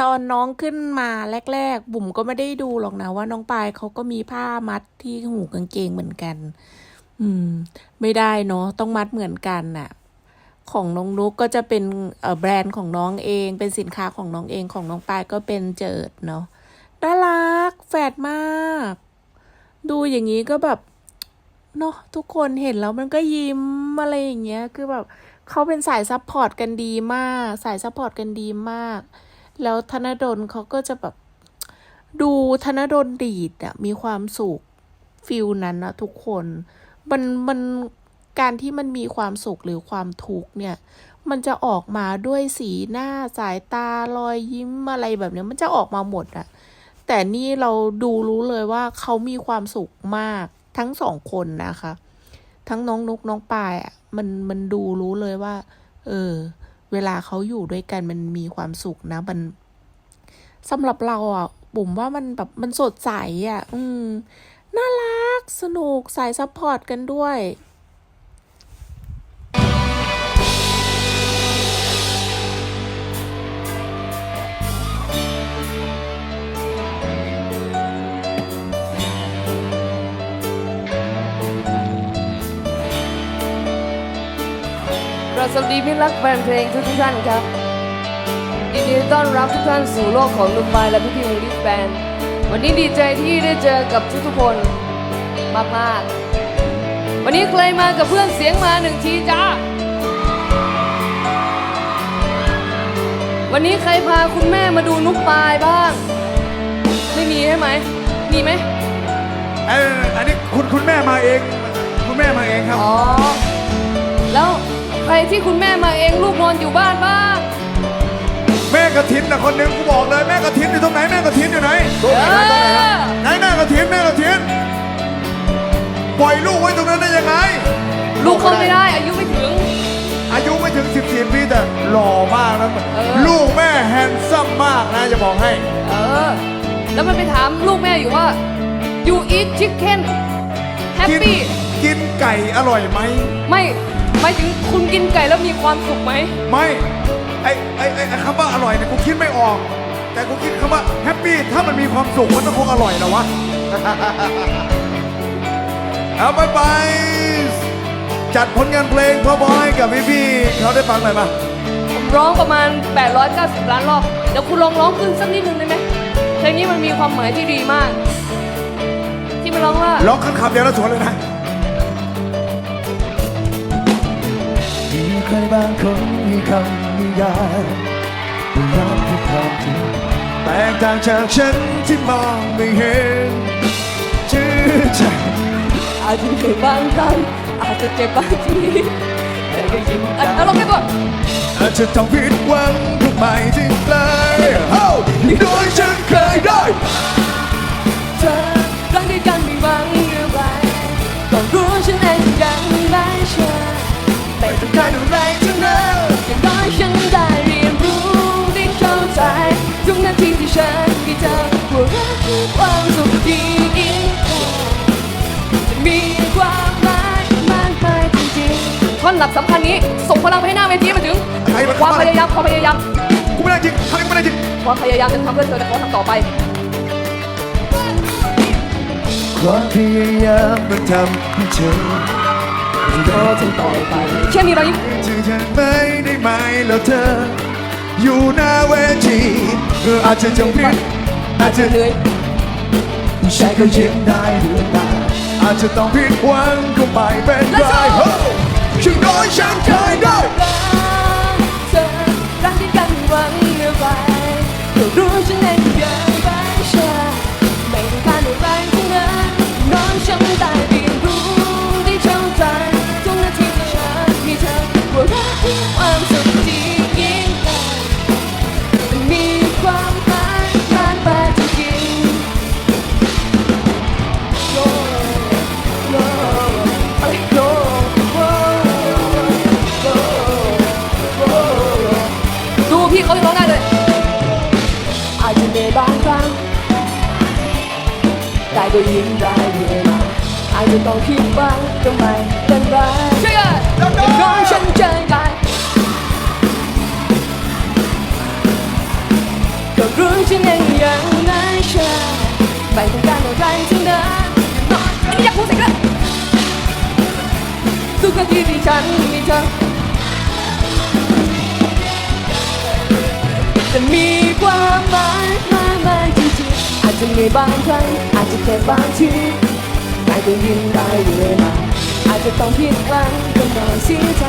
ตอนน้องขึ้นมาแรก ๆ บุ๋มก็ไม่ได้ดูหรอกนะว่าน้องปายเขาก็มีผ้ามัดที่หูกางเกงเหมือนกัน อืม ไม่ได้เนาะต้องมัดเหมือนกันน่ะ ของน้องนุกก็จะเป็นแบรนด์ของน้องเอง เป็นสินค้าของน้องเองของน้องปายก็เป็นเจิดเนาะน่ารักแฝดมาก ดูอย่างนี้ก็แบบเนาะทุกคนเห็นแล้วมันก็ยิ้มอะไรอย่างเงี้ย คือแบบเขาเป็นสายซัพพอร์ตกันดีมาก สายซัพพอร์ตกันดีมาก แล้วธนดลเขาก็จะแบบดูธนดลดีดอะมีความสุขฟิลนั้นนะทุกคนมันมันการที่มันมีความสุขหรือความทุกข์เนี่ย มันจะออกมาด้วยสีหน้าสายตารอยยิ้มอะไรแบบเนี้ยมันจะออกมาหมดอะแต่นี่เราดูรู้เลยว่าเขามีความสุขมากทั้งสองคนนะคะ ทั้งน้องนุกน้องปายอะมันมันดูรู้เลยว่า เออ เวลาเขาอยู่ด้วยกันมันมีความสุขนะมันสำหรับเราอะบุ๋มว่ามันแบบมันสดใสอะ อืม น่ารัก สนุกสายซัพพอร์ตกันด้วย ราบสวัสดีพี่รักแฟนเพลงทุกทุกๆท่านครับยินดีต้อนรับทุกท่านสู่โลกของนุ่มบายและพี่พี่มูลิสแบนวันนี้ดีใจที่ได้เจอกับทุกๆคนมากๆวันนี้ใครมากับเพื่อนเสียงมาหนึ่งทีจ้าวันนี้ใครพาคุณแม่มาดูนุกปายบ้าง ไม่มีใช่ไหม มีไหมเอออันนี้คุณคุณแม่มาเอง คุณแม่มาเองครับ อ๋อแล้วใคร ที่คุณแม่มาเองลูกนอนอยู่บ้านบ้างแม่กระถินนะคนหนึ่งกูบอกเลยแม่กระถินอยู่ตรงไหนแม่กระถินอยู่ไหนเออไหนแม่กระถินแม่กระถินปล่อยลูกไว้ตรงนั้นได้ยังไง ลูกเข้าไม่ได้ อายุไม่ถึง อายุไม่ถึง 14 ปีแต่หล่อมากนะเออ ลูกแม่แฮนซัมมากนะจะบอกให้ เออ แล้วมันไปถามลูกแม่อยู่ว่า you eat chicken กิน happy กินไก่อร่อยไหมไม่ หมายถึงคุณกินไก่แล้วมีความสุขไหม ไม่ไอไอไอไอ้คำว่าอร่อยเนี่ยกูคิดไม่ออก แต่กูคิดคำว่าแฮปปี้ถ้ามันมีความสุขมันต้องคงอร่อยแล้ววะ เอาไปไปจัดผลงานเพลงพ่อบอยกับพี่พี่ๆเขาได้ฟังหน่อยปะผมร้องประมาณ 890 ล้านรอบ เดี๋ยวคุณลองร้องขึ้นสักนิดนึงได้ไหมเพลงนี้มันมีความหมายที่ดีมาก ที่มันร้องว่า ร้องขึ้นคำเดียวแล้วสวนเลยนะ ใครบางคนมีคำนิยายว่รักคือความจริงแตกต่างจากฉันที่มองไม่เห็นชื่อใจอาจจะเหนื่อยบางครั้งอาจจะเจ็บบางทีแต่ก็ยิ้มอะเอาลองไปก่อนอาจจะต้องผิดหวังก็ไม่จริงเลยเฮ้าโดยฉันเคยได้ หลับสำคัญนี้ ส่งพลังไปให้หน้าเวทีมาถึง ใครมาความพยายามความพยายามกูไม่ได้จริงทำไมกูไม่ได้จริงความพยายามจะทำเพื่อเธอแต่เขาทำต่อไป ความพยายามมันทำให้เธอก็ทำต่อไปแค่มีรอยยิ้มถึงจะไม่ได้ไหมแล้วเธอ อยู่หน้าเวทีเอออาจจะจงผิดอาจจะเหนื่อยใช่ก็ยิ้มได้หรือเปล่าอาจจะต้องผิดหวังก็ไม่เป็นไร ก็ยิ้มได้เวลาอาจจะต้องคิดบ้างก็ไม่เป็นไรเชื่ออย่างน้อยฉันเจอได้ จะมีบางครั้งอาจจะแค่บางทีอาจจะยิ้มได้เวลาอาจจะต้องผิดหวังก็นอนเสียใจ